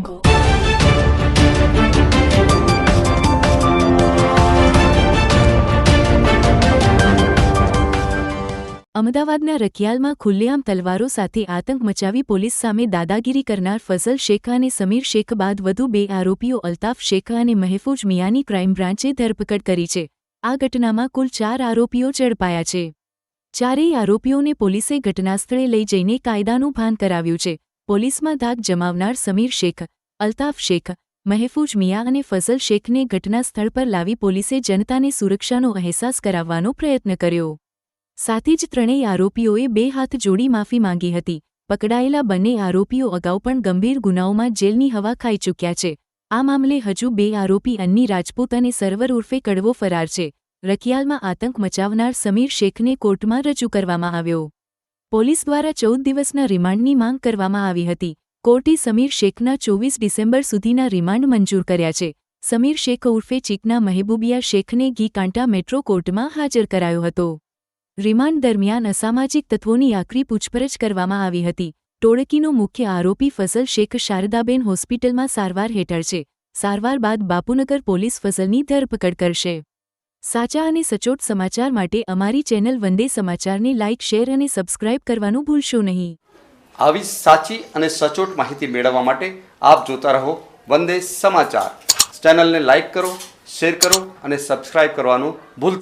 Go. અમદાવાદના રખિયાલમાં ખુલ્લેઆમ તલવારો સાથે આતંક મચાવી પોલીસ સામે દાદાગીરી કરનાર ફઝલ શેખ અને સમીર શેખ બાદ વધુ બે આરોપીઓ અલ્તાફ શેખ અને મહેફૂજ મિયાની ક્રાઇમ બ્રાન્ચે ધરપકડ કરી છે. આ ઘટનામાં કુલ ચાર આરોપીઓ ઝડપાયા છે. ચારેય આરોપીઓને પોલીસે ઘટનાસ્થળે લઈ જઈને કાયદાનું ભાન કરાવ્યું છે. પોલીસમાં ધાક જમાવનાર સમીર શેખ, અલ્તાફ શેખ મહેફૂજ મિયા અને ફઝલ શેખને ઘટનાસ્થળ પર લાવી પોલીસે જનતાને સુરક્ષાનો અહેસાસ કરાવવાનો પ્રયત્ન કર્યો. સાથે જ ત્રણેય આરોપીઓએ બે હાથ જોડી માફી માંગી હતી. પકડાયેલા બંને આરોપીઓ અગાઉ પણ ગંભીર ગુનાઓમાં જેલની હવા ખાઈ ચૂક્યા છે. આ મામલે હજુ બે આરોપી અન્ની રાજપૂત અને સર્વર ઉર્ફે કડવો ફરાર છે. રખિયાલમાં આતંક મચાવનાર સમીર શેખને કોર્ટમાં રજૂ કરવામાં આવ્યો. પોલીસ દ્વારા ચૌદ દિવસના રિમાન્ડની માંગ કરવામાં આવી હતી. કોર્ટે સમીર શેખના ચોવીસ ડિસેમ્બર સુધીના રિમાન્ડ મંજૂર કર્યા છે. સમીર શેખ ઉર્ફે ચીકના મહેબૂબિયા શેખને ગીકાંટા મેટ્રો કોર્ટમાં હાજર કરાયો હતો. રિમાન્ડ દરમિયાન અસામાજિક તત્વોની આકરી પૂછપરછ કરવામાં આવી હતી. ટોળકીનો મુખ્ય આરોપી ફઝલ શેખ શારદાબેન હોસ્પિટલમાં સારવાર હેઠળ છે. સારવાર બાદ બાપુનગર પોલીસ ફઝલની ધરપકડ કરશે. સાચા અને સચોટ સમાચાર માટે અમારી ચેનલ વંદે સમાચારને લાઇક, શેર અને સબસ્ક્રાઇબ કરવાનું ભૂલશો નહીં. આવી સાચી અને સચોટ માહિતી મેળવવા માટે આપ જોતા રહો વંદે સમાચાર. ચેનલને લાઇક કરો, શેર કરો અને સબસ્ક્રાઇબ કરવાનું ભૂલતા